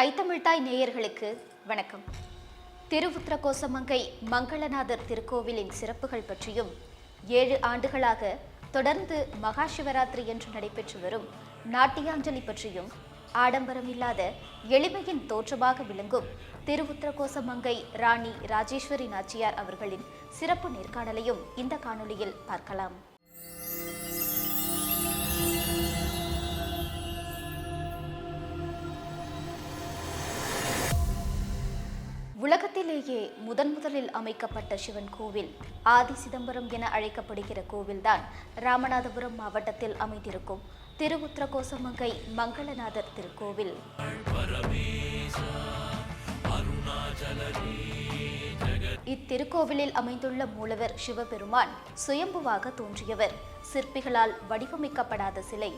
ஐத்தமிழ்தாய் நேயர்களுக்கு வணக்கம். திருவுத்திரகோசமங்கை மங்களநாதர் திருக்கோவிலின் சிறப்புகள் பற்றியும் ஏழு ஆண்டுகளாக தொடர்ந்து மகா சிவராத்திரி என்று நடைபெற்று வரும் நாட்டியாஞ்சலி பற்றியும் ஆடம்பரமில்லாத எளிமையின் தோற்றமாக விளங்கும் திருவுத்திரகோசமங்கை ராணி ராஜேஸ்வரி நாச்சியார் அவர்களின் சிறப்பு நேர்காணலையும் இந்த காணொளியில் பார்க்கலாம். உலகத்திலேயே முதன் முதலில் அமைக்கப்பட்ட சிவன் கோவில் ஆதி சிதம்பரம் என அழைக்கப்படுகிற கோவில்தான் ராமநாதபுரம் மாவட்டத்தில் அமைந்திருக்கும் திருவுத்திரகோசமங்கை மங்களநாதர் திருக்கோவில். இத்திருக்கோவிலில் அமைந்துள்ள மூலவர் சிவபெருமான் சுயம்புவாக தோன்றியவர். சிற்பிகளால் வடிவமைக்கப்படாத சிலை.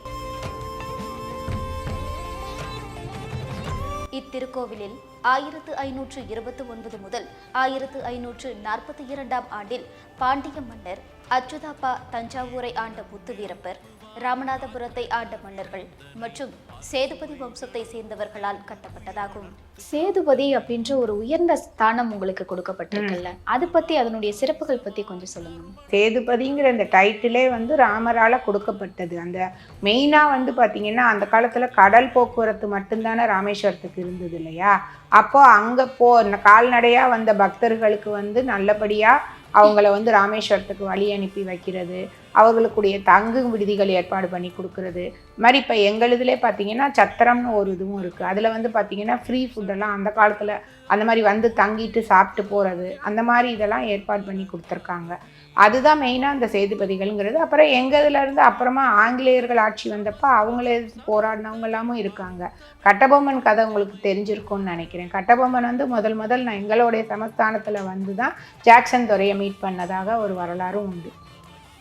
இத்திருக்கோவிலில் ஆயிரத்து ஐநூற்று இருபத்தி ஒன்பது முதல் ஆயிரத்து ஐநூற்று நாற்பத்தி இரண்டாம் ஆண்டில் பாண்டிய மன்னர் அச்சுதாப்பா தஞ்சாவூரை ஆண்ட முத்துவீரப்பர் ராமநாதபுரத்தை ஆண்ட மன்னர்கள் மற்றும் சேதுபதி வம்சத்தை சேர்ந்தவர்களால் கட்டப்பட்டதாகும். சேதுபதி அப்படின்ற ஒரு உயர்ந்த ஸ்தானம் உங்களுக்கு கொடுக்கப்பட்டிருக்குல்ல. அது பத்தி அதனுடைய சிறப்புகள் பத்தி கொஞ்சம் சொல்லுங்க சேதுபதிங்கிற அந்த டைட்டிலே வந்து ராமரால கொடுக்கப்பட்டது. அந்த மெயினாக வந்து பார்த்தீங்கன்னா அந்த காலத்தில் கடல் போக்குவரத்து மட்டும்தானே ராமேஸ்வரத்துக்கு இருந்தது இல்லையா? அப்போ அங்கே போ கால்நடையாக வந்த பக்தர்களுக்கு வந்து நல்லபடியாக அவங்கள வந்து ராமேஸ்வரத்துக்கு வழி அனுப்பி வைக்கிறது. அவர்களுக்குடைய தங்கும் விடுதிகள் ஏற்பாடு பண்ணி கொடுக்குறது. இது மாதிரி இப்போ எங்களுதுலே பார்த்தீங்கன்னா சத்திரம்னு ஒரு இதுவும் இருக்குது அதில் வந்து பார்த்திங்கன்னா ஃப்ரீ ஃபுட்டெல்லாம் அந்த காலத்தில் அந்த மாதிரி வந்து தங்கிட்டு சாப்பிட்டு போகிறது அந்த மாதிரி இதெல்லாம் ஏற்பாடு பண்ணி கொடுத்துருக்காங்க. அதுதான் மெயினாக அந்த சேதுபதிகள்ங்கிறது. அப்புறம் எங்கள் இதுல இருந்து அப்புறமா ஆங்கிலேயர்கள் ஆட்சி வந்தப்போ அவங்களே எதிர்த்து போராடினவங்க எல்லாமும் இருக்காங்க. கட்டபொம்மன் கதை உங்களுக்கு தெரிஞ்சிருக்கும்னு நினைக்கிறேன். கட்டபொம்மன் வந்து முதல் முதல் நான் எங்களுடைய சமஸ்தானத்தில் வந்து தான் ஜாக்சன் துறையை மீட் பண்ணதாக ஒரு வரலாறும் உண்டு.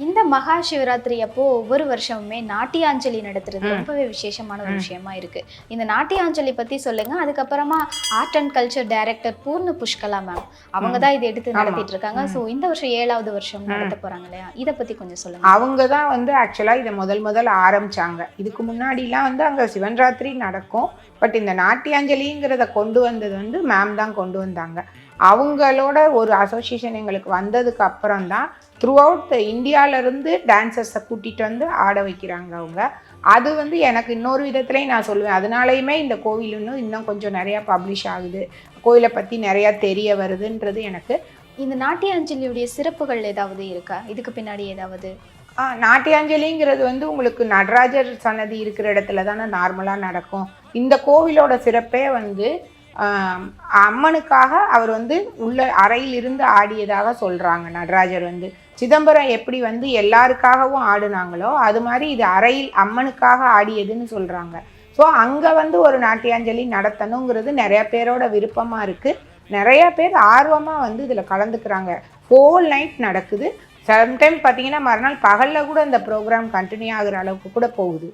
இந்த மகா சிவராத்திரி அப்போ ஒவ்வொரு வருஷமுமே நாட்டியாஞ்சலி நடத்துறது ரொம்பவே விசேஷமான ஒரு விஷயமா இருக்கு. இந்த நாட்டியாஞ்சலி பத்தி சொல்லுங்க. அதுக்கப்புறமா ஆர்ட் அண்ட் கல்ச்சர் டைரக்டர் பூர்ண புஷ்கலா மேம் அவங்க தான் இதை எடுத்து நடத்திட்டு இருக்காங்க. சோ இந்த வருஷம் ஏழாவது வருஷம் நடத்த போறாங்க இல்லையா? இத பத்தி கொஞ்சம் சொல்லுங்க. அவங்க தான் வந்து ஆக்சுவலாக இதை முதல் முதல் ஆரம்பிச்சாங்க. இதுக்கு முன்னாடிலாம் வந்து அங்கே சிவன் ராத்திரி நடக்கும். பட் இந்த நாட்டியாஞ்சலிங்கிறத கொண்டு வந்தது வந்து மேம் தான் கொண்டு வந்தாங்க. அவங்களோட ஒரு அசோசியேஷன் எங்களுக்கு வந்ததுக்கு அப்புறம் தான் த்ரூ அவுட் இந்தியாவிலேருந்து டான்சர்ஸை கூட்டிகிட்டு வந்து ஆட வைக்கிறாங்க அவங்க. அது வந்து எனக்கு இன்னொரு விதத்துலையும் நான் சொல்லுவேன். அதனாலையுமே இந்த கோவில் இன்னும் இன்னும் கொஞ்சம் நிறையா பப்ளிஷ் ஆகுது. கோயிலை பற்றி நிறையா தெரிய வருதுன்றது எனக்கு. இந்த நாட்டியாஞ்சலியுடைய சிறப்புகள் ஏதாவது இருக்கா? இதுக்கு பின்னாடி ஏதாவது? ஆ, நாட்டியாஞ்சலிங்கிறது வந்து உங்களுக்கு நடராஜர் சன்னதி இருக்கிற இடத்துல தானே நார்மலாக நடக்கும். இந்த கோவிலோட சிறப்பே வந்து அம்மனுக்காக அவர் வந்து உள்ள அறையில் இருந்து ஆடியதாக சொல்கிறாங்க நடராஜர் வந்து. சிதம்பரம் எப்படி வந்து எல்லாருக்காகவும் ஆடுனாங்களோ அது மாதிரி இது அறையில் அம்மனுக்காக ஆடியதுன்னு சொல்கிறாங்க ஸோ அங்கே வந்து ஒரு நாட்டியாஞ்சலி நடத்தணுங்கிறது நிறையா பேரோட விருப்பமாக இருக்குது நிறையா பேர் ஆர்வமாக வந்து இதில் கலந்துக்கிறாங்க. ஹோல் நைட் நடக்குது. சம்டைம் பார்த்தீங்கன்னா மறுநாள் பகலில் கூட இந்த ப்ரோக்ராம் கண்டினியூ ஆகுற அளவுக்கு கூட போகுது.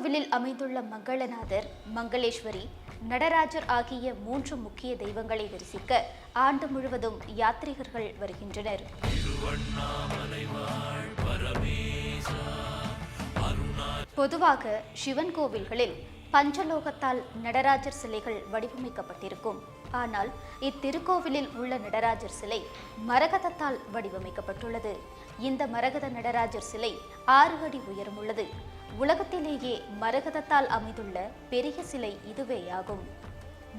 திருக்கோவிலில் அமைந்துள்ள மங்களநாதர் மங்களேஸ்வரி நடராஜர் ஆகிய மூன்று முக்கிய தெய்வங்களை தரிசிக்க ஆண்டு முழுவதும் யாத்ரீகர்கள் வருகின்றனர். பொதுவாக சிவன் கோவில்களில் பஞ்சலோகத்தால் நடராஜர் சிலைகள் வடிவமைக்கப்பட்டிருக்கும். ஆனால் இத்திருக்கோவிலில் உள்ள நடராஜர் சிலை மரகதத்தால் வடிவமைக்கப்பட்டுள்ளது. இந்த மரகத நடராஜர் சிலை ஆறு அடி உயரமுள்ளது. உலகத்திலேயே மரகதத்தால் அமைந்துள்ள பெரிய சிலை இதுவேயாகும்.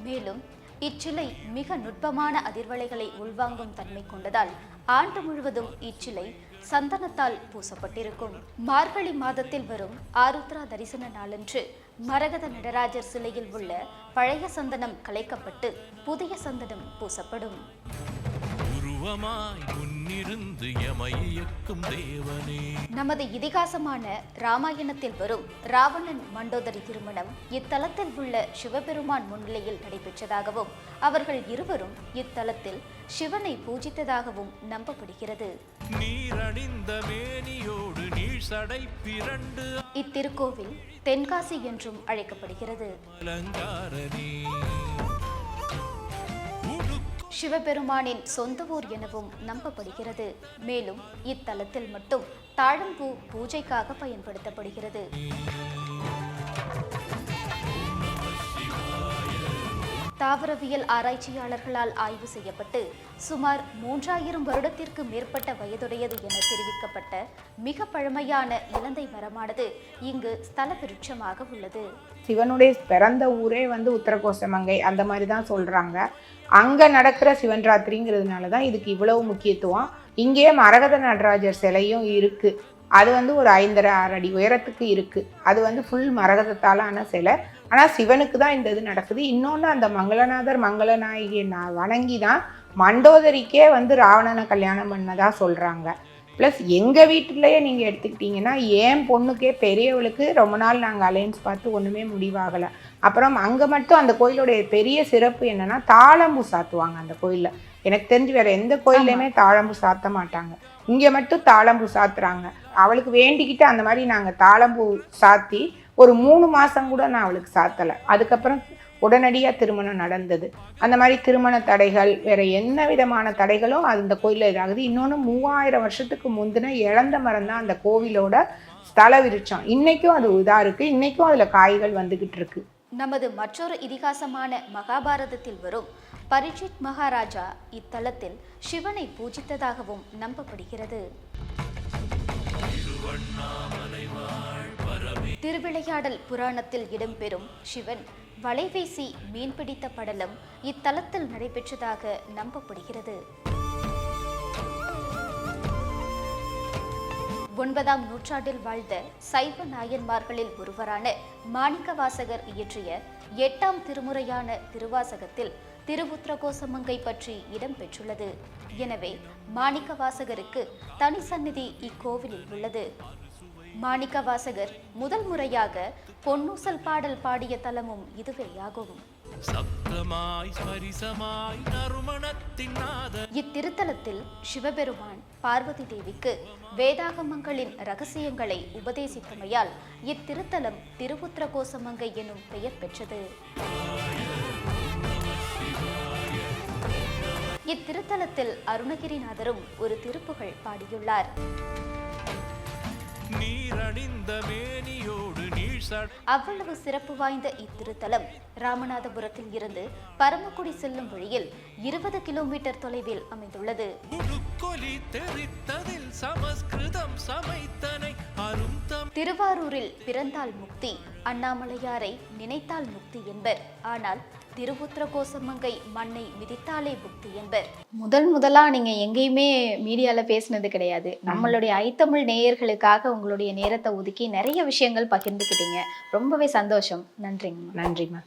மேலும் இச்சிலை மிக நுட்பமான அதிர்வலைகளை உள்வாங்கும் தன்மை கொண்டதால் ஆண்டு முழுவதும் இச்சிலை சந்தனத்தால் பூசப்பட்டிருக்கும். மார்கழி மாதத்தில் வரும் ஆருத்ரா தரிசன நாளன்று மரகத நடராஜர் சிலையில் உள்ள பழைய சந்தனம் கலைக்கப்பட்டு புதிய சந்தனம் பூசப்படும். உருவமாய் முன்னிருந்து எமை இயக்கும் தேவனே. நமது இதிகாசமான ராமாயணத்தில் வரும் ராவணன் மண்டோதரி திருமணம் இத்தலத்தில் உள்ள சிவபெருமான் முன்னிலையில் நடைபெற்றதாகவும் அவர்கள் இருவரும் இத்தலத்தில் சிவனை பூஜித்ததாகவும் நம்பப்படுகிறது. நீரணிந்த மேனியோடு நீள் சடை பிறண்டு இத்திருக்கோவில் தென்காசி என்றும் அழைக்கப்படுகிறது. அலங்காரனே சிவபெருமானின் சொந்த ஊர் எனவும் நம்பப்படுகிறது. மேலும் இத்தலத்தில் மட்டும் தாழம்பூ பூஜைக்காக பயன்படுத்தப்படுகிறது. தாவரவியல் ஆராய்ச்சியாளர்களால் ஆய்வு செய்யப்பட்டு சுமார் மூன்றாயிரம் வருடத்திற்கு மேற்பட்ட வயதுடையது என தெரிவிக்கப்பட்ட மிக பழமையான இலந்தை மரமானது இங்கு ஸ்தல விருட்சமாக உள்ளது. சிவனுடைய பிறந்த ஊரே வந்து உத்தரகோசமங்கை அந்த மாதிரி தான் சொல்கிறாங்க அங்கே நடக்கிற சிவன் ராத்திரிங்கிறதுனால தான் இதுக்கு இவ்வளவு முக்கியத்துவம். இங்கேயே மரகத நடராஜர் சிலையும் இருக்குது அது வந்து ஒரு ஐந்தரை ஆறு அடி உயரத்துக்கு இருக்குது அது வந்து ஃபுல் மரகதத்தாலான சிலை. ஆனால் சிவனுக்கு தான் இந்த இது நடக்குது. இன்னொன்று அந்த மங்களநாதர் மங்களநாயகியை நான் வணங்கி தான் மண்டோதரிக்கே வந்து ராவணனை கல்யாணம் பண்ணதாக சொல்கிறாங்க ப்ளஸ் எங்கள் வீட்டிலேயே நீங்கள் எடுத்துக்கிட்டிங்கன்னா என் பொண்ணுக்கே பெரியவளுக்கு ரொம்ப நாள் நாங்கள் அலையன்ஸ் பார்த்து ஒன்றுமே முடிவாகலை. அப்புறம் அங்கே மட்டும் அந்த கோயிலுடைய பெரிய சிறப்பு என்னென்னா தாளம்பூ சாத்துவாங்க அந்த கோயிலில். எனக்கு தெரிஞ்சு வேறு எந்த கோயில்லையுமே தாளம்பூ சாத்த மாட்டாங்க. இங்கே மட்டும் தாளம்பூ சாத்துறாங்க. அவளுக்கு வேண்டிக்கிட்டு அந்த மாதிரி நாங்கள் தாளம்பூ சாத்தி ஒரு மூணு மாதம் கூட நான் அவளுக்கு சாத்தலை. அதுக்கப்புறம் உடனடியாக திருமணம் நடந்தது. அந்த மாதிரி திருமண தடைகள் வேற என்ன விதமான தடைகளும் அது இந்த கோயிலில் இதாகுது. இன்னொன்று மூவாயிரம் வருஷத்துக்கு முந்தின இழந்த மரம் தான் அந்த கோவிலோட ஸ்தல விருட்சம். இன்னைக்கும் அது இதாக இருக்குது இன்னைக்கும் அதில் காய்கள் வந்துக்கிட்டு இருக்கு. நமது மற்றொரு இதிகாசமான மகாபாரதத்தில் வரும் பரிஜித் மகாராஜா இத்தலத்தில் சிவனை பூஜித்ததாகவும் நம்பப்படுகிறது. திருவிளையாடல் புராணத்தில் இடம்பெறும் சிவன் வலைவீசி மீன்பிடித்த படலம் இத்தலத்தில் நடைபெற்றதாக நம்பப்படுகிறது. ஒன்பதாம் நூற்றாண்டில் வாழ்ந்த சைவ நாயன்மார்களில் ஒருவரான மாணிக்கவாசகர் இயற்றிய எட்டாம் திருமுறையான திருவாசகத்தில் திருவுத்திரகோசமங்கை பற்றி இடம்பெற்றுள்ளது எனவே மாணிக்கவாசகருக்கு தனி சந்நிதி இக்கோவிலில் உள்ளது. மாணிக்கவாசகர் முதல் முறையாக பொன்னூசல் பாடல் பாடிய தலமும் இதுவேயாகும் இத்திருத்தலத்தில் சிவபெருமான் பார்வதி தேவிக்கு வேதாகமங்களின் ரகசியங்களை உபதேசித்தமையால் இத்திருத்தலம் திருவுத்திரகோசமங்கை எனும் பெயர் பெற்றது. இத்திருத்தலத்தில் அருணகிரிநாதரும் ஒரு திருப்புகழ் பாடியுள்ளார். நீரணிந்த மேனியோடு அவ்வளவு சிறப்பு வாய்ந்த இத்திருத்தலம் ராமநாதபுரத்தில் இருந்து பரமக்குடி செல்லும் வழியில் இருபது கிலோமீட்டர் தொலைவில் அமைந்துள்ளது. சமஸ்கிருதம் சமைத்தனை திருவாரூரில் பிறந்தால் முக்தி அண்ணாமலையாரை நினைத்தால் முக்தி என்பர். ஆனால் திருவுத்திரகோசமங்கை மண்ணை மிதித்தாலே முக்தி என்பர். முதல் முதலா நீங்க எங்கேயுமே மீடியால பேசினது கிடையாது. நம்மளுடைய ஐத்தமிழ் நேயர்களுக்காக உங்களுடைய நேரத்தை ஒதுக்கி நிறைய விஷயங்கள் பகிர்ந்துக்கிட்டீங்க. ரொம்பவே சந்தோஷம். நன்றிங்கம்மா. நன்றிம்மா.